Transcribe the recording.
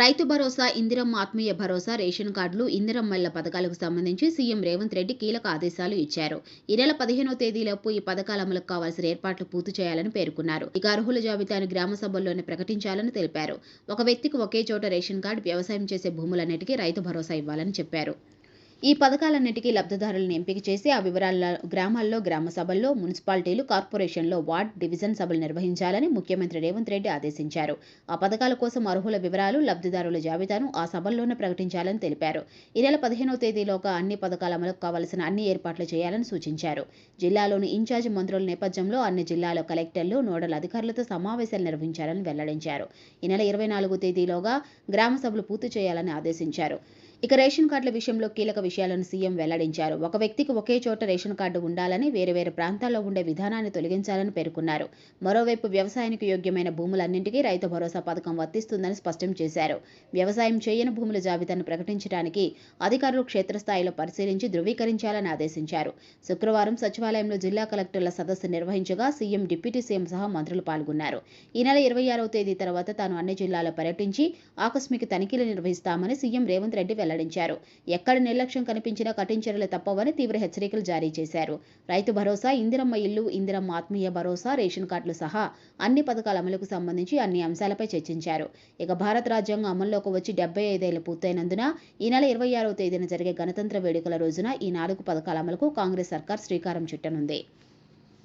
రైతు భరోసా ఇందిరమ్మ ఆత్మీయ భరోసా రేషన్ కార్డులు ఇందిరమ్మల పథకాలకు సంబంధించి సీఎం రేవంత్ రెడ్డి కీలక ఆదేశాలు ఇచ్చారు. ఈ నెల పదిహేనో తేదీలోపు ఈ పథకాల అమలుకు కావాల్సిన ఏర్పాట్లు పూర్తి చేయాలని పేర్కొన్నారు. ఇక అర్హుల జాబితాను గ్రామ సభల్లోనే ప్రకటించాలని తెలిపారు. ఒక వ్యక్తికి ఒకే చోట రేషన్ కార్డు వ్యవసాయం చేసే భూములన్నిటికీ రైతు భరోసా ఇవ్వాలని చెప్పారు. ఈ పథకాలన్నిటికీ లబ్ధిదారులను ఎంపిక చేసి ఆ వివరాల గ్రామాల్లో గ్రామ సభల్లో మున్సిపాలిటీలు కార్పొరేషన్లో వార్డ్ డివిజన్ సభలు నిర్వహించాలని ముఖ్యమంత్రి రేవంత్ రెడ్డి ఆదేశించారు. ఆ పథకాల కోసం అర్హుల వివరాలు లబ్ధిదారుల జాబితాను ఆ సభల్లోనే ప్రకటించాలని తెలిపారు. ఈ నెల పదిహేనవ తేదీలోగా అన్ని పథకాల అమలుకు కావలసిన అన్ని ఏర్పాట్లు చేయాలని సూచించారు. జిల్లాలోని ఇన్ఛార్జ్ మంత్రుల నేపథ్యంలో అన్ని జిల్లాల కలెక్టర్లు నోడల్ అధికారులతో సమావేశాలు నిర్వహించాలని వెల్లడించారు. ఈ నెల ఇరవై నాలుగు తేదీలోగా గ్రామ సభలు పూర్తి చేయాలని ఆదేశించారు. ఇక రేషన్ కార్డుల విషయంలో కీలక విషయాలను సీఎం వెల్లడించారు. ఒక వ్యక్తికి ఒకే చోట రేషన్ కార్డు ఉండాలని వేరు వేరు ప్రాంతాల్లో ఉండే విధానాన్ని తొలగించాలని పేర్కొన్నారు. మరోవైపు వ్యవసాయానికి యోగ్యమైన భూములన్నింటికీ రైతు భరోసా పథకం వర్తిస్తుందని స్పష్టం చేశారు. వ్యవసాయం చేయని భూముల జాబితాను ప్రకటించడానికి అధికారులు క్షేత్రస్థాయిలో పరిశీలించి ధృవీకరించాలని ఆదేశించారు. శుక్రవారం సచివాలయంలో జిల్లా కలెక్టర్ల సదస్సు నిర్వహించగా సీఎం డిప్యూటీ సీఎం సహా మంత్రులు పాల్గొన్నారు. ఈ నెల ఇరవై ఆరవ తేదీ తర్వాత తాను అన్ని జిల్లాల్లో పర్యటించి ఆకస్మిక తనిఖీలు నిర్వహిస్తామని సీఎం రేవంత్ రెడ్డి వెల్లడించారు. ఎక్కడ నిర్లక్ష్యం కనిపించినా కఠిన చర్యలు తప్పవని తీవ్ర హెచ్చరికలు జారీ చేశారు. రైతు భరోసా ఇందిరమ్మ ఇల్లు ఇందిరమ్మ ఆత్మీయ భరోసా రేషన్ కార్డులు సహా అన్ని పథకాల అమలుకు సంబంధించి అన్ని అంశాలపై చర్చించారు. ఇక భారత రాజ్యాంగం అమల్లోకి వచ్చి డెబ్బై ఐదేళ్ళు పూర్తయినందున ఈ నెల ఇరవై ఆరవ తేదీన జరిగే గణతంత్ర వేడుకల రోజున ఈ నాలుగు పథకాల అమలుకు కాంగ్రెస్ సర్కార్ శ్రీకారం చుట్టనుంది.